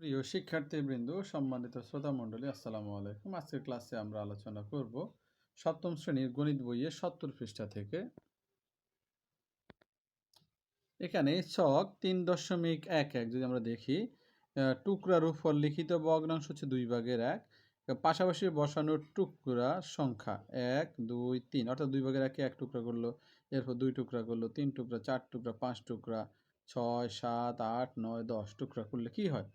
প্রিয় শিক্ষার্থীবৃন্দ, সম্মানিত শ্রোতা মণ্ডলী আসসালামু আলাইকুম। আজকের ক্লাসে আমরা আলোচনা করব সপ্তম শ্রেণির গণিত বইয়ের সত্তর পৃষ্ঠা থেকে। এখানে ছক তিন দশমিক এক এক, যদি আমরা দেখি টুকরার উপর লিখিত ভগ্নাংশ হচ্ছে দুই ভাগের এক পাশাপাশি বসানো টুকরা সংখ্যা এক, দুই, তিন, অর্থাৎ দুই ভাগের একে এক টুকরা করল, এরপর দুই টুকরা করল, তিন টুকরা, চার টুকরা, পাঁচ টুকরা, ছয়, সাত, আট, নয়, দশ টুকরা করলে কি হয়?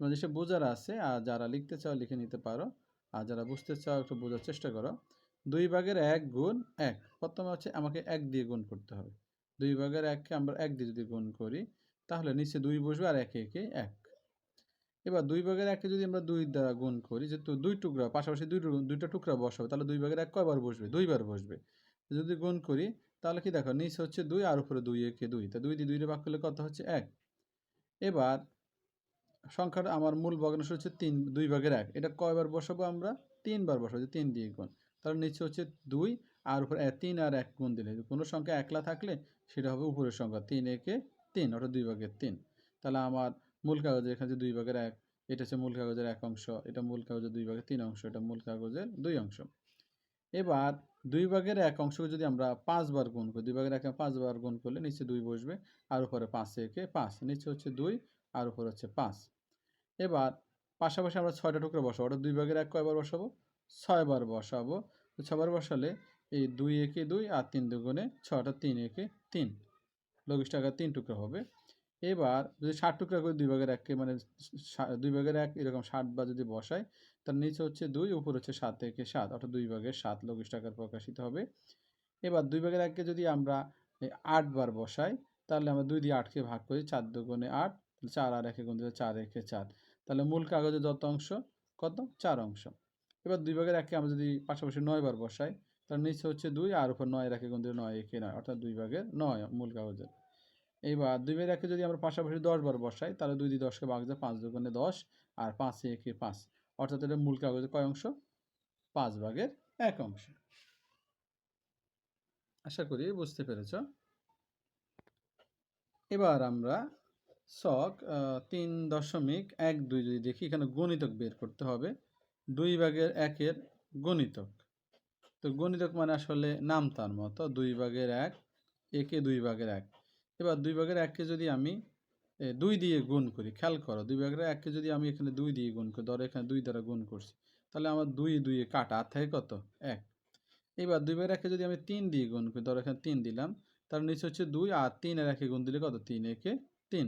তোমাদের সে বোঝার আছে, আর যারা লিখতে চাও লিখে নিতে পারো, আর যারা বুঝতে চাও একটু বোঝার চেষ্টা করো। দুই ভাগের এক গুণ এক, প্রথমে হচ্ছে আমাকে এক দিয়ে গুণ করতে হবে। দুই ভাগের এককে আমরা এক দিয়ে যদি গুণ করি, তাহলে নিচে দুই বসবে আর একে একে এক। এবার দুই ভাগের একে যদি আমরা দুই দ্বারা গুণ করি, যেহেতু দুই টুকরা, পাশাপাশি দুই দুইটা টুকরা বসাবো, তাহলে দুই ভাগের এক কয়বার বসবে? দুইবার বসবে। যদি গুণ করি, তাহলে কি দেখো, নিচে হচ্ছে দুই আর উপরে দুই একে দুই। তা দুই দিয়ে দুইটা ভাগ করলে কত হচ্ছে? এক। এবার সংখ্যাটা আমার মূল ভগ্নাংশ হচ্ছে তিন, দুই ভাগের এক। এটা কয়বার বসাবো আমরা? তিনবার বসাবো, তিন দিয়ে গুণ। তাহলে নিচে হচ্ছে দুই, আর উপরে তিন আর এক গুণ দিলে। কোনো সংখ্যা একলা থাকলে সেটা হবে উপরের সংখ্যা তিন একে তিন, অর্থাৎ দুই ভাগের তিন। তাহলে আমার মূল কাগজে এখানে দুই ভাগের এক, এটা হচ্ছে মূল কাগজের এক অংশ, এটা মূল কাগজের দুই ভাগের তিন অংশ, এটা মূল কাগজের দুই অংশ। এবার দুই ভাগের এক অংশকে যদি আমরা পাঁচবার গুণ করি, দুই ভাগের একে পাঁচবার গুণ করলে নিচে দুই বসবে, আর উপরে পাঁচ একে পাঁচ। নিচে হচ্ছে দুই, আর উপরে হচ্ছে পাঁচ। এবার পাশাপাশি আমরা ছয়টা টুকরো বসাবো। ওটা দুই ভাগের এক কয়বার বসাবো? ছয়বার বসাবো। তো ছয়বার বসালে এই দুই একে দুই আর তিন দুগুণে ছয়টা তিন একে তিন। লঘিষ্ঠ আকার তিন টুকরো হবে। এবার যদি ষাট টুকরা করে দুই ভাগের এককে মানে দুই ভাগের এক এরকম ষাট বা যদি বসাই, তার নিচে হচ্ছে দুই, উপর হচ্ছে সাত একে সাত। অর্থাৎ দুই ভাগের সাত লঘিষ্ঠ আকার প্রকাশিত হবে। এবার দুই ভাগের এককে যদি আমরা আট বার বসাই, তাহলে আমরা দুই দিয়ে আটকে ভাগ করি চার দুগুণে আট চার আর একে গুণ দিলে চার একে চার। তাহলে মূল কাগজে যত অংশ, কত? চার অংশ। এবার দুই ভাগের একে আমরা যদি পাশাপাশি নয় বার বসাই তার নিচে হচ্ছে দুই, আর উপর নয় একে গুণ দিলে নয় একে নয়, অর্থাৎ দুই ভাগের নয় মূল কাগজের। এইবার দুই ভাগের একে যদি আমরা পাশাপাশি দশ বার বসাই, তাহলে দুই দিয়ে দশকে ভাগ যায় পাঁচ দুগুণে দশ, আর পাঁচ একে পাঁচ, অর্থাৎ এটা মূল কাগজে কয় অংশ? পাঁচ ভাগের এক অংশ। আশা করি বুঝতে পেরেছ। এবার আমরা আহ, তিন দশমিক এক দুই যদি দেখি এখানে গণিতক বের করতে হবে। দুই ভাগের একের গণিতক। তো গণিতক মানে আসলে নাম তার মতো দুই ভাগের এক একে দুই ভাগের এক। এবার দুই ভাগের এককে যদি আমি দুই দিয়ে গুণ করি খেয়াল করো দুই ভাগের এককে যদি আমি এখানে দুই দিয়ে গুণ করি ধরো এখানে দুই দ্বারা গুণ করছি তাহলে আমার দুই দুইয়ে কাটা আর থাকে কত? এক। এবার দুই ভাগের একে যদি আমি তিন দিয়ে গুণ করি ধরো এখানে তিন দিলাম তার নিচে হচ্ছে দুই আর তিন আর একে গুণ দিলে কত? তিন একে তিন।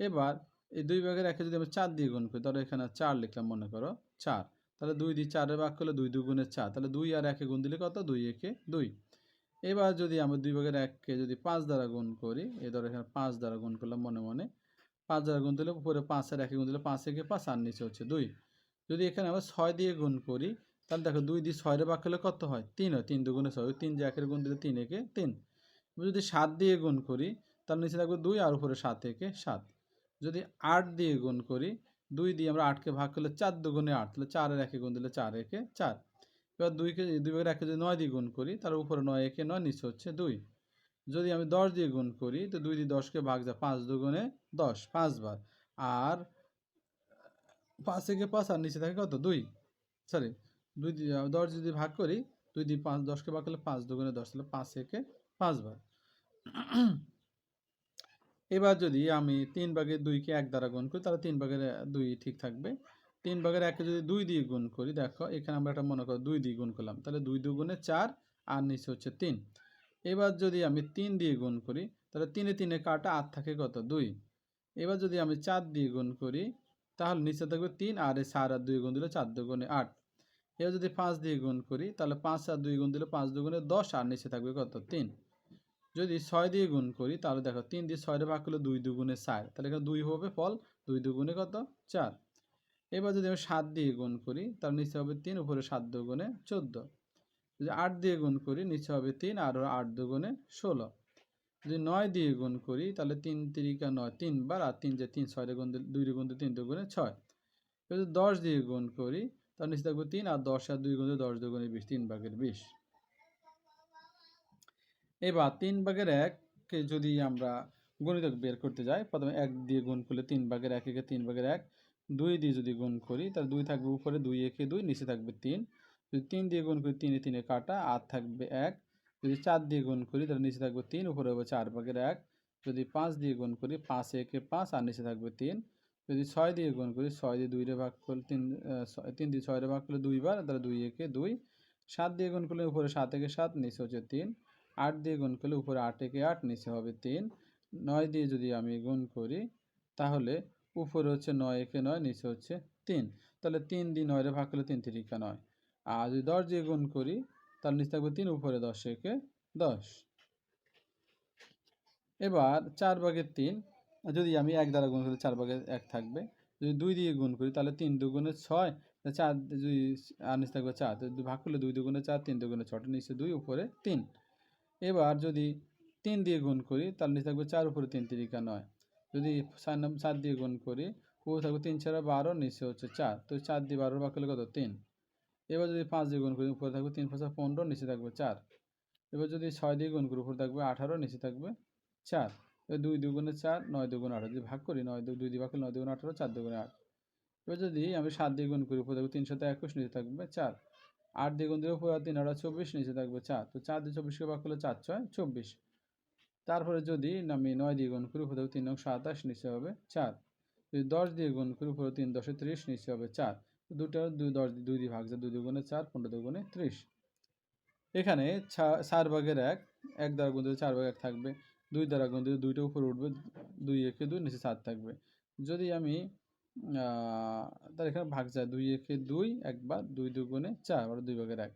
এবার এই দুই ভাগের একে যদি আমি চার দিয়ে গুণ করি ধরো এখানে চার লিখলাম, মনে করো চার। তাহলে দুই দিয়ে চারের ভাগ করলে দুই দুগুণের চার। তাহলে দুই আর একে গুণ দিলে কত? দুই একে দুই। এবার যদি আমরা দুই ভাগের এককে যদি পাঁচ দ্বারা গুণ করি এ ধরো এখানে পাঁচ দ্বারা গুণ করলাম মনে মনে, পাঁচ দ্বারা গুণ দিলে উপরে পাঁচ আর একে গুণ দিলে পাঁচ একে পাঁচ, আর নিচে হচ্ছে দুই। যদি এখানে আমরা ছয় দিয়ে গুণ করি, তাহলে দেখো দুই দিয়ে ছয়ের ভাগ করলে কত হয়? তিন হয়। তিন দুগুণে ছয় তিন যে একের গুণ দিলে তিন একে তিন। যদি সাত দিয়ে গুণ করি তার নিচে থাকবে দুই আর উপরে সাত একে সাত। যদি আট দিয়ে গুণ করি, দুই দিয়ে আমরা আটকে ভাগ করলে চার দুগুণে আট, তাহলে চারের একে গুণ দিলে চার একে চার। এবার দুইকে, দুই ভাগের একে যদি নয় দিয়ে গুণ করি, তার উপরে নয় একে নয়, নিচে হচ্ছে দুই। যদি আমি দশ দিয়ে গুণ করি, তো দুই দিয়ে দশকে ভাগ যায় পাঁচ দুগুণে দশ পাঁচবার আর পাঁচ একে পাঁচ আর নিচে থাকে কত? দুই। সরি দুই দিয়ে দশ যদি ভাগ করি, দুই দিয়ে পাঁচ, দশকে ভাগ করলে পাঁচ দুগুণে দশ, তাহলে পাঁচ একে পাঁচবার এবার যদি আমি তিন ভাগের দুইকে এক দ্বারা গুণ করি, তাহলে তিন ভাগের দুই ঠিক থাকবে। তিন ভাগের একে যদি দুই দিয়ে গুণ করি, দেখো, এখানে আমরা একটা মনে করো দুই দিয়ে গুণ করলাম, তাহলে দুই দুগুণে চার, আর নিচে হচ্ছে তিন। এবার যদি আমি তিন দিয়ে গুণ করি, তাহলে তিনে তিনে কাটা আট থাকে কত? দুই। এবার যদি আমি চার দিয়ে গুণ করি, তাহলে নিচে থাকবে তিন, আর এই চার আর দুই গুণ দিলে চার দুগুণে আট। এবার যদি পাঁচ দিয়ে গুণ করি, তাহলে পাঁচ আর দুই গুণ দিলে পাঁচ দুগুণে দশ, আর নিচে থাকবে কত? তিন। যদি ছয় দিয়ে গুণ করি, তাহলে দেখো তিন দিয়ে ছয়টা ভাগ করলে দুই দুগুণে চার। তাহলে এখানে দুই হবে ফল, দুই দুগুণে কত? চার। এবার যদি আমি সাত দিয়ে গুণ করি তার নিচে হবে তিন, উপরে সাত দুগুণে চোদ্দ। যদি আট দিয়ে গুণ করি, নিচে হবে তিন, আর আট দুগুণে ষোলো। যদি নয় দিয়ে গুণ করি, তাহলে তিন তিরিকা নয় তিনবার আর তিন যে তিন, ছয় গুণ দুই গুণ তিন দুগুণে ছয়। এবার যদি দশ দিয়ে গুণ করি তার নিচে থাকবে তিন, আর দশ আর দুই গুণ দশ দুগুণে বিশ, তিন ভাগের বিশ। এবার তিন ভাগের এককে যদি আমরা গণিতক বের করতে যাই, প্রথমে এক দিয়ে গুণ করলে তিন ভাগের এক, একে তিন ভাগের এক, দুই দিয়ে যদি গুণ করি, তাহলে দুই থাকবে উপরে দুই, একে দুই, নিচে থাকবে তিন। যদি তিন দিয়ে গুণ করি, তিনে তিনে কাটা আর থাকবে এক। যদি চার দিয়ে গুণ করি, তাহলে নিচে থাকবে তিন, উপরে হবে চার ভাগের এক। যদি পাঁচ দিয়ে গুণ করি, পাঁচ, একে পাঁচ, আর নিচে থাকবে তিন। যদি ছয় দিয়ে গুণ করি, ছয় দিয়ে দুইরে ভাগ করলে তিন তিন দিয়ে ছয়রে ভাগ করলে দুইবার, তাহলে দুই, একে দুই। সাত দিয়ে গুণ করলে উপরে সাত, একে সাত, নিচে হচ্ছে তিন। আট দিয়ে গুণ করলে উপরে আট একে আট, নিচে হবে তিন। নয় দিয়ে যদি আমি গুণ করি, তাহলে উপরে হচ্ছে নয় একে নয়, নিচে হচ্ছে তিন। তাহলে তিন দিয়ে নয়রে ভাগ করলে তিন তিরিকা নয়। আর যদি দশ দিয়ে গুণ করি, তাহলে নিচে থাকবে তিন, উপরে দশ একে দশ। এবার চার ভাগের তিন, যদি আমি এক দ্বারা গুণ করি, চার ভাগের এক থাকবে। যদি দুই দিয়ে গুণ করি, তাহলে তিন দুগুণে ছয় চার, যদি, আর নিচে থাকবে চার ভাগ করলে দুই দুগুণে চার, তিন দুগুণে ছটা নিচে দুই, উপরে তিন। এবার যদি তিন দিয়ে গুণ করি, তাহলে নিচে থাকবে চার, উপরে তিন তিরিকা নয়। যদি চার দিয়ে গুণ করি, উপরে থাকবে তিন চার বারো, নিচে হচ্ছে চার। তো চার দিয়ে বারো ভাগ করলে কত? তিন। এবার যদি পাঁচ দিয়ে গুণ করি, উপরে থাকবে তিন পাঁচা পনেরো, নিচে থাকবে চার। এবার যদি ছয় দিয়ে গুণ করি, উপরে থাকবে আঠারো, নিচে থাকবে চার। এবার দুই দুগুণে চার, নয় দুগুণ আঠারো। যদি ভাগ করি, নয় দুই দিয়ে ভাগ করলে নয় দুগুণ আঠারো, চার দুগুণে আট। এবার যদি আমি সাত দিয়ে গুণ করি, উপরে থাকবে তিনশত একুশ, নিচে থাকবে চার। আট দিয়ে গুণ দিলে উপরে তিন আটা চব্বিশ, নিচে থাকবে চার। তো চার দিয়ে চব্বিশকে ভাগ করলে চার, ছয়, চব্বিশ। তারপরে যদি আমি নয় দিয়ে গুণ করি উপরে তিন নং সাতাশ, নিচে হবে চার। যদি দশ দিয়ে গুণ করি উপরে তিন, দশে ত্রিশ, নিচে হবে চার। দুটো দুই, দশ, দুই দিয়ে ভাগ যায়, দুই দুগুণে চার, পনেরো দুগুণে ত্রিশ। এখানে চার ভাগের এক এক দ্বারা গুণ দিলে চার ভাগ এক থাকবে। দুই দ্বারা গুণ দিলে দুইটা উপরে উঠবে, দুই একে দুই, নিচে চার থাকবে। যদি আমি তার এখানে ভাগ যায় দুই একে দুই একবার দুই দুগুণে চার আবার দুই ভাগের এক।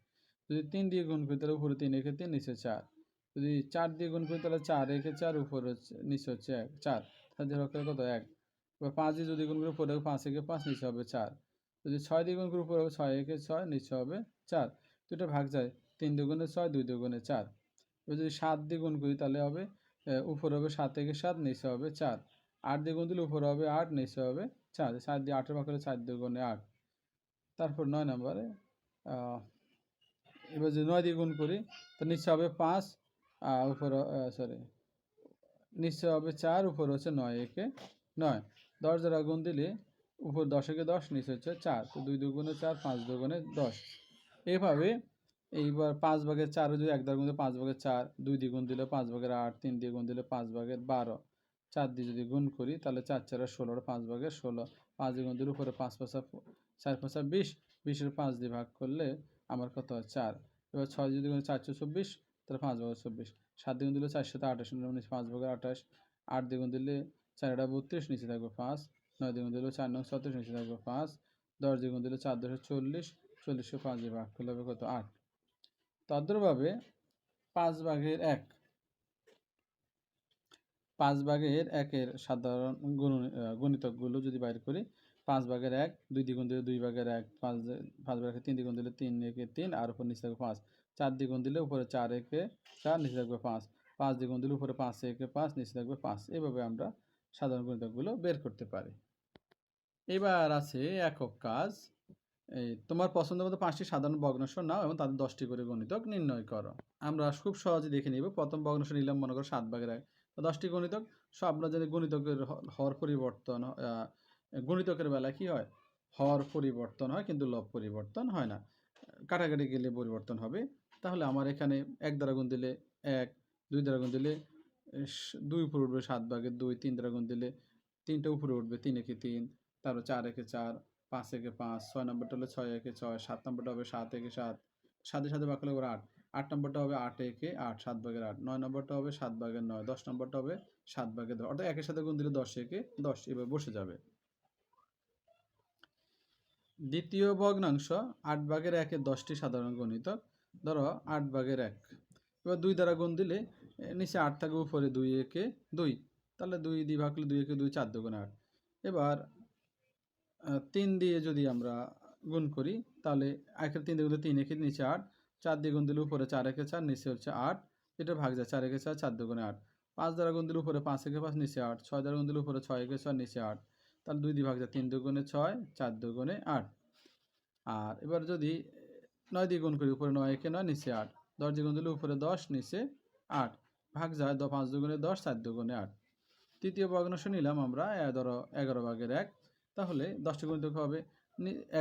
যদি তিন দিয়ে গুণ করি তাহলে উপরে তিন একে তিন, নিচে চার। যদি চার দিয়ে গুণ করি তাহলে চার একে চার, উপরে হচ্ছে, নিচে হচ্ছে এক, চার। তাহলে কত? এক। এবার পাঁচ দিয়ে যদি গুণ করি উপরে পাঁচ একে পাঁচ, নিচে হবে চার। যদি ছয় দিয়ে গুণ করি উপরে হবে ছয় একে ছয়, নিচে হবে চার। দুটো ভাগ যায় তিন দুগুণে ছয়, দুই দুগুণে চার। এবার যদি সাত দিয়ে গুণ করি তাহলে হবে উপরে হবে সাত থেকে সাত, নিচে হবে চার। আট দিয়ে গুণ দিলে উপরে হবে আট, নিচে হবে চার। সাত দিয়ে আটের ভাগ করলে চার দুগুণে আট। তারপর নয় নম্বরে এবার যদি নয় দিয়ে গুণ করি, তো নিচে হবে পাঁচ উপরে সরি নিচে হবে চার, উপরে হচ্ছে নয়, একে নয়। দশ দ্বারা গুণ দিলে উপর দশ একে দশ, নিচে হচ্ছে চার। তো দুই দুগুণে চার, পাঁচ দুগুণে দশ। এইভাবে এইবার পাঁচ ভাগের চার, যদি এক দ্বারা গুণ দিলে পাঁচ ভাগের চার, দুই দিয়ে গুণ দিলে পাঁচ ভাগের আট, তিন দিয়ে গুণ দিলে পাঁচ ভাগের বারো। চার দিয়ে যদি গুণ করি, তাহলে চার চারে ষোলো, আর পাঁচ ভাগের ষোলো। পাঁচ গুণ উপরে পাঁচ পাঁচা চার পাঁচা বিশ, বিশের পাঁচ দিয়ে ভাগ করলে আমার কত হয় চার। এবার ছয় যদি গুণ চারশো চব্বিশ তাহলে পাঁচ ভাগের চব্বিশ। সাত দ্বিগুণ দিলে চারশো আঠাশ নিচে পাঁচ ভাগের আঠাশ। আট দ্বিগুণ দিলে চারটা বত্রিশ, নিচে থাকবে পাঁচ। নয় দ্বিগুণ দিলে চার নং ছত্রিশ, নিচে থাকবে পাঁচ। দশ দ্বিগুণ দিলে চার দশে চল্লিশ, চল্লিশকে পাঁচ দিয়ে ভাগ করলে হবে কত আট। তদ্রভাবে পাঁচ ভাগের এক পাঁচ ভাগের একের সাধারণ গুণ গণিতকগুলো যদি বাইর করি, পাঁচ ভাগের এক, দুই দ্বিগুণ দিলে দুই ভাগের এক, পাঁচ পাঁচ ভাগের তিন দ্বিগুণ দিলে তিন, একে তিন, আর উপর নিচে থাকবে পাঁচ। চার দ্বিগুণ দিলে উপরে চার, একে চার, নিচে থাকবে পাঁচ। পাঁচ দ্বিগুণ দিলে উপরে পাঁচ, একে পাঁচ, নিচে থাকবে পাঁচ। এভাবে আমরা সাধারণ গণিতকগুলো বের করতে পারি। এবার আছে একক কাজ। এই তোমার পছন্দ মতো পাঁচটি সাধারণ ভগ্নাংশ নাও এবং তাদের দশটি করে গণিতক নির্ণয় করো। আমরা খুব সহজে দেখে নিব। প্রথম ভগ্নাংশ নিলাম মনে করো সাত ভাগের এক। দশটি গণিতক, সব আমরা জানি গণিতকের হর পরিবর্তন গণিতকের বেলা কি হয়? হর পরিবর্তন হয়, কিন্তু লব পরিবর্তন হয় না। কাটাকাটি গেলে পরিবর্তন হবে। তাহলে আমার এখানে এক দ্বারা গুণ দিলে এক, দুই দ্বারা গুণ দিলে দুই উপরে উঠবে সাত ভাগের দুই, তিন দ্বারা গুণ দিলে তিনটা উপরে উঠবে তিন একে তিন, তারপর চার একে চার, পাঁচ একে পাঁচ, ছয় নম্বরটা হলে ছয় একে ছয়, সাত নম্বরটা হবে সাত একে সাত সাতের সাথে বাকি হবে আট। আট নম্বরটা হবে আট একে আট, সাত ভাগের আট। নয় নম্বরটা হবে সাত ভাগের নয়। দশ নম্বরটা হবে সাত ভাগের দশ। অর্থাৎ একের সাথে গুণ দিলে দশ একে দশ। এবার বসে যাবে। দ্বিতীয় ভগ্নাংশ আট ভাগের একের দশটি সাধারণ গণিতক ধরো আট ভাগের এক। এবার দুই দ্বারা গুণ দিলে নিচে আট থাকে, উপরে দুই একে দুই। তাহলে দুই দিয়ে ভাগ করলে দুই একে দুই, চার দুগুণ আট। এবার তিন দিয়ে যদি আমরা গুণ করি, তাহলে একের তিন দিয়ে গুণ দিলে তিন একে নিচে আট। চার দিয়ে গুণ দিলে উপরে চার একে চার, নিচে হচ্ছে আট, এটা ভাগ যায় চার একে চার চার দুগুণে আট। পাঁচ দ্বারা গুণ দিলে উপরে পাঁচ একে পাঁচ, নিচে আট। ছয় দ্বারা গুণ দিলে উপরে ছয় একে ছয়, নিচে আট। তাহলে দুই দিয়ে ভাগ যায় তিন দুগুণে ছয়, চার দুগুণে আট। আর এবার যদি নয় দিয়ে গুণ করি, উপরে নয় একে নয়, নিচে আট। দশ দিয়ে গুণ দিলে উপরে দশ, নিচে আট। ভাগ যায় দ পাঁচ দুগুণে দশ, চার দুগুণে আট। তৃতীয় ভগ্নাংশ নিলাম আমরা ধরো এগারো ভাগের এক। তাহলে দশটি গুণ গুণিতক হবে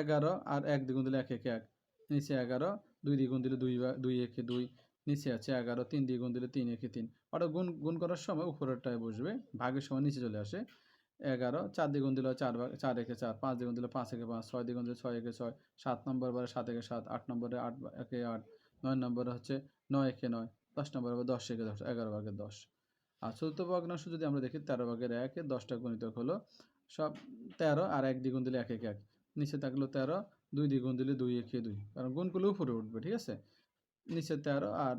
এগারো আর এক দ্বিগুণ দিলে এক একে এক। নিচে এগারো দুই দ্বিগুণ দিলে দুই বা- দুই একে দুই, নিচে আছে এগারো, তিন দ্বিগুণ দিলে তিন একে তিন। অর্থাৎ গুণ গুণ করার সময় উপরেরটায় বসবে, ভাগের সময় নিচে চলে আসে। এগারো, চার দ্বিগুণ দিলে চার ভাগ চার একে চার, পাঁচ দ্বিগুণ দিলে পাঁচ একে পাঁচ, ছয় দ্বিগুণ দিলে ছয় একে ছয়, সাত নম্বর বারে সাত একে সাত, আট নম্বরে আট একে আট, নয় নম্বরে হচ্ছে নয় একে নয়, দশ নম্বরে আবার দশ একে দশ, এগারো ভাগের দশ। আর চতুর্থ ভগ্নাংশ যদি আমরা দেখি, তেরো ভাগের একে দশটা গুণিতক হলো, সব তেরো আর এক দ্বিগুণ দিলে এক এক এক, নিচে থাকল তেরো দুই দ্বিগুণ দিলে দুই, একে দুই। কারণ গুণ করলে উপরে উঠবে, ঠিক আছে? নিচে তেরো আর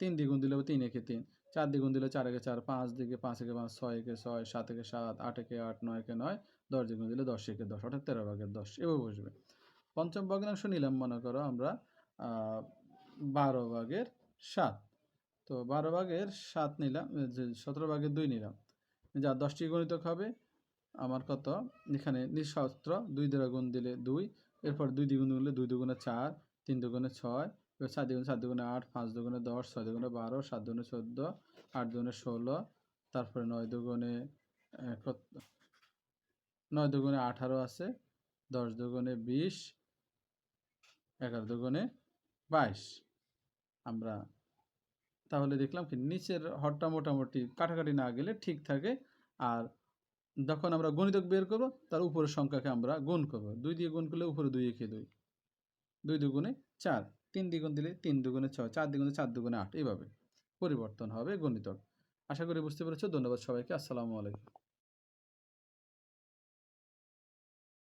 তিন দ্বিগুণ দিলে তিন, একে তিন। চার দ্বিগুণ দিলে চার, একে চার। পাঁচ দিকে পাঁচ, একে পাঁচ, ছয়, একে ছয়, সাত, একে সাত, আট, একে আট, নয়, একে নয়। দশ দ্বিগুণ দিলে দশ, একে দশ। অর্থাৎ তেরো ভাগের দশ। এভাবে বসবে। পঞ্চম ভগ্নাংশ নিলাম, মনে করো আমরা বারো ভাগের সাত। তো বারো ভাগের সাত নিলাম সতেরো ভাগের দুই নিলাম। যা দশটি গণিতক হবে, আমার কত? এখানে নিঃশস্ত্র দুই দ্বারা গুণ দিলে দুই এরপর দুই দ্বিগুণ দিলে দুই দুগুণে চার, তিন দুগুণে ছয় এবার চার দ্বিগুণে সাত দুগুণে আট, পাঁচ দুগুণে দশ, ছয় দুগুণে বারো, সাত দুগুণে চোদ্দ, আট দুগুণে ষোলো, তারপরে নয় দুগুণে নয় দুগুণে আঠারো আছে, দশ দুগুণে বিশ, এগারো দুগুণে বাইশ। আমরা তাহলে দেখলাম কি নিচের হরটা মোটামুটি কাটাকাটি না গেলে ঠিক থাকে, আর যখন আমরা গণিতক বের করব, তার উপরের সংখ্যাকে আমরা গুণ করব। দুই দিয়ে গুণ করলে উপরে দুই একে দুই। দুই দুগুণে চার। তিন দ্বিগুণ দিলে তিন দুগুণে ছয়। চার দ্বিগুণে চার দুগুণে আট। এইভাবে পরিবর্তন হবে গণিতক। আশা করি বুঝতে পেরেছ। ধন্যবাদ সবাইকে। আসসালামু আলাইকুম।